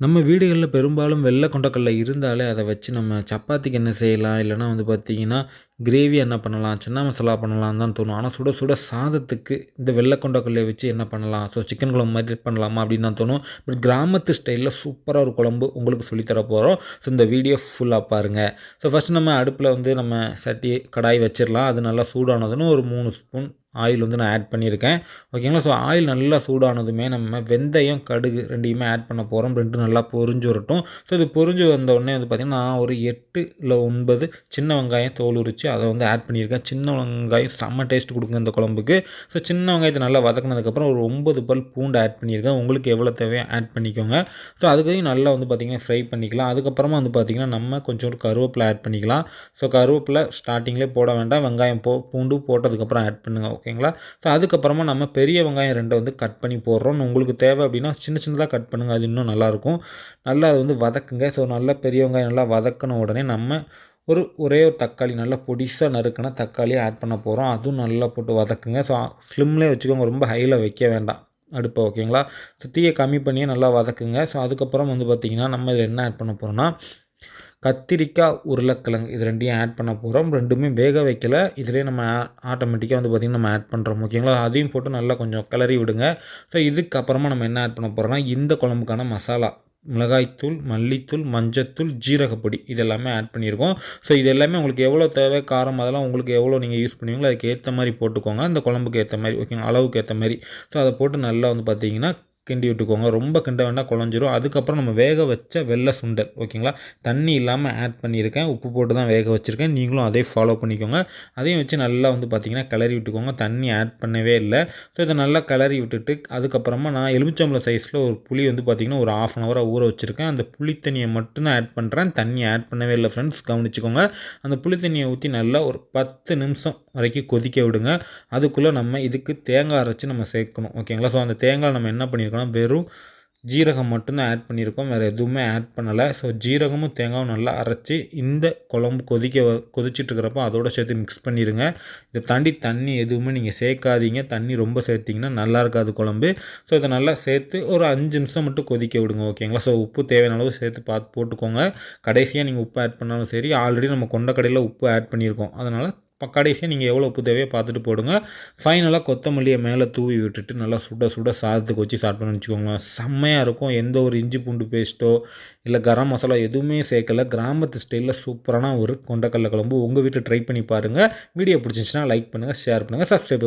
நம்ம வீடுகளில் பெரும்பாலும் வெள்ளை கொண்டக்கடலை இருந்தாலே அதை வச்சு நம்ம சப்பாத்திக்கு என்ன செய்யலாம்? இல்லைனா வந்து பார்த்திங்கன்னா கிரேவி என்ன பண்ணலாம் சின்ன மசாலா பண்ணலாம் தான் தோணும். ஆனால் சுட சுட சாதத்துக்கு இந்த வெள்ளை கொண்டக்கடலையை வச்சு என்ன பண்ணலாம்? ஸோ சிக்கன் குழம்பு மாதிரி பண்ணலாமா அப்படின்னு தான் தோணும். பட் கிராமத்து ஸ்டைலில் சூப்பராக ஒரு குழம்பு உங்களுக்கு சொல்லித்தர போகிறோம் ஸோ இந்த வீடியோ ஃபுல்லாக பாருங்கள் ஸோ ஃபஸ்ட் நம்ம அடுப்பில் வந்து நம்ம சட்டி கடாய் வச்சிடலாம். அது நல்லா சூடானதுன்னு ஒரு மூணு ஸ்பூன் ஆயில் வந்து நான் ஆட் பண்ணியிருக்கேன். ஓகேங்களா ஸோ ஆயில் நல்லா சூடானதுமே நம்ம வெந்தயம் கடுகு ரெண்டையுமே ஆட் பண்ண போகிறோம் ரெண்டு நல்லா பொரிஞ்சு வரட்டும். ஸோ இது பொரிஞ்சு வந்த உடனே வந்து பார்த்திங்கன்னா நான் ஒரு எட்டு இல்லை ஒன்பது சின்ன வெங்காயம் தோல் உரித்து அதை வந்து ஆட் பண்ணியிருக்கேன். சின்ன வெங்காயம் செம்ம டேஸ்ட் கொடுங்க இந்த குழம்புக்கு. ஸோ சின்ன வெங்காயத்தை நல்லா வதக்கினதுக்கப்புறம் ஒரு ஒம்பது பல் பூண்டு ஆட் பண்ணியிருக்கேன். உங்களுக்கு எவ்வளோ தேவையோ ஆட் பண்ணிக்கோங்க. ஸோ அதுக்கையும் நல்லா வந்து பார்த்திங்கன்னா ஃப்ரை பண்ணிக்கலாம். அதுக்கப்புறமா வந்து பார்த்திங்கன்னா நம்ம கொஞ்சம் கருவேப்பிலை ஆட் பண்ணிக்கலாம். ஸோ கருவேப்பிலை ஸ்டார்டிங்லேயே போட வேண்டாம். வெங்காயம் போ பூண்டு போட்டதுக்கப்புறம் ஆட் பண்ணுங்கள் ஓகேங்களா ஸோ அதுக்கப்புறமா நம்ம பெரிய வெங்காயம் ரெண்டை வந்து கட் பண்ணி போடுறோம். உங்களுக்கு தேவை அப்படின்னா சின்ன சின்னதாக கட் பண்ணுங்கள் அது இன்னும் நல்லாயிருக்கும் நல்லா அது வந்து வதக்குங்க. ஸோ நல்லா பெரிய வெங்காயம் நல்லா வதக்கின உடனே நம்ம ஒரு ஒரே ஒரு தக்காளி நல்லா பொடிசாக நறுக்கின தக்காளியை ஆட் பண்ண போகிறோம் அதுவும் நல்லா போட்டு வதக்குங்க. ஸோ ஸ்லிம்லேயே வச்சுக்கோங்க. ரொம்ப ஹையில் வைக்க வேண்டாம். அடுப்பை ஓகேங்களா ஸோ தீயை கம்மி பண்ணியே நல்லா வதக்குங்க. ஸோ அதுக்கப்புறம் வந்து பார்த்திங்கன்னா நம்ம இதில் என்ன ஆட் பண்ண போகிறோம்னா கத்திரிக்காய் உருளைக்கிழங்கு இது ரெண்டையும் ஆட் பண்ண போகிறோம் ரெண்டுமே வேக வைக்கல. இதிலே நம்ம ஆட்டோமேட்டிக்காக வந்து பார்த்திங்கன்னா நம்ம ஆட் பண்ணுறோம் ஓகேங்களா அதையும் போட்டு நல்லா கொஞ்சம் கிளறி விடுங்க. ஸோ இதுக்கப்புறமா நம்ம என்ன ஆட் பண்ண போகிறோம்னா இந்த குழம்புக்கான மசாலா. மிளகாய்த்தூள் மல்லித்தூள் மஞ்சத்தூள் ஜீரகப்பொடி இதெல்லாமே ஆட் பண்ணியிருக்கோம். ஸோ இது எல்லாமே உங்களுக்கு எவ்வளோ தேவை காரம் அதெல்லாம் உங்களுக்கு எவ்வளோ நீங்கள் யூஸ் பண்ணுவீங்களோ அதுக்கு ஏற்ற மாதிரி போட்டுக்கோங்க. அந்த குழம்புக்கு ஏற்ற மாதிரி ஓகேங்களா அளவுக்கு ஏற்ற மாதிரி. ஸோ அதை போட்டு நல்லா வந்து பார்த்திங்கன்னா கிண்டி விட்டுக்கோங்க. ரொம்ப கிண்ட வேண்டாம் குழஞ்சிரும். அதுக்கப்புறம் நம்ம வேக வச்ச வெள்ளை சுண்டல் ஓகேங்களா? தண்ணி இல்லாமல் ஆட் பண்ணியிருக்கேன். உப்பு போட்டு தான் வேக வச்சுருக்கேன். நீங்களும் அதே ஃபாலோ பண்ணிக்கோங்க. அதையும் வச்சு நல்லா வந்து பார்த்திங்கன்னா கிளறி விட்டுக்கோங்க. தண்ணி ஆட் பண்ணவே இல்லை. ஸோ இதை நல்லா கிளறி விட்டுட்டு அதுக்கப்புறமா நான் எலுமிச்சம்பளம் சைஸில் ஒரு புளி வந்து பார்த்திங்கன்னா ஒரு ஆஃப் அன் ஹவராக ஊற வச்சுருக்கேன். அந்த புளி தண்ணியை மட்டும்தான் ஆட் பண்ணுறேன் தண்ணி ஆட் பண்ணவே இல்லை ஃப்ரெண்ட்ஸ் கவனிச்சுக்கோங்க. அந்த புளி தண்ணியை ஊற்றி நல்லா ஒரு பத்து நிமிஷம் வரைக்கும் கொதிக்க விடுங்க. அதுக்குள்ளே நம்ம இதுக்கு தேங்காய் அரைச்சி நம்ம சேர்க்கணும் ஓகேங்களா? ஸோ அந்த தேங்காய் நம்ம என்ன பண்ணியிருக்கோம்? பண்ணியிருக்கோம்னா வெறும் ஜீரகம் மட்டும்தான் ஆட் பண்ணியிருக்கோம். வேறு எதுவுமே ஆட் பண்ணலை. ஸோ ஜீரகமும் தேங்காயும் நல்லா அரைச்சி இந்த குழம்பு கொதிக்க கொதிச்சிட்ருக்கிறப்போ அதோட சேர்த்து மிக்ஸ் பண்ணிடுங்க இதை தாண்டி தண்ணி எதுவுமே நீங்கள் சேர்க்காதீங்க. தண்ணி ரொம்ப சேர்த்திங்கன்னா நல்லா இருக்காது குழம்பு. ஸோ இதை நல்லா சேர்த்து ஒரு அஞ்சு நிமிஷம் மட்டும் கொதிக்க விடுங்க ஓகேங்களா? ஸோ உப்பு தேவையான அளவு சேர்த்து பார்த்து போட்டுக்கோங்க. கடைசியாக நீங்கள் உப்பு ஆட் பண்ணாலும் சரி ஆல்ரெடி நம்ம கொண்ட கடையில் உப்பு ஆட் பண்ணியிருக்கோம். அதனால் கடைசியாக நீங்கள் எவ்வளோ உப்பு தேவையோ பார்த்துட்டு போடுங்க. ஃபைனலாக கொத்தமல்லியை மேலே தூவி விட்டுட்டு நல்லா சுட சுட சாதத்துக்கு வச்சு சாப்பிட்டோன்னு வச்சுக்கோங்க செம்மையாக இருக்கும். எந்த ஒரு இஞ்சி பூண்டு பேஸ்ட்டோ இல்லை கரம் மசாலா எதுவுமே சேர்க்கல. கிராமத்து ஸ்டைலில் சூப்பரான ஒரு கொண்டக்கடலை குழம்பு. உங்கள் வீட்டில் ட்ரை பண்ணி பாருங்கள் வீடியோ பிடிச்சிச்சின்னா லைக் பண்ணுங்கள் ஷேர் பண்ணுங்கள் சப்ஸ்கிரைப்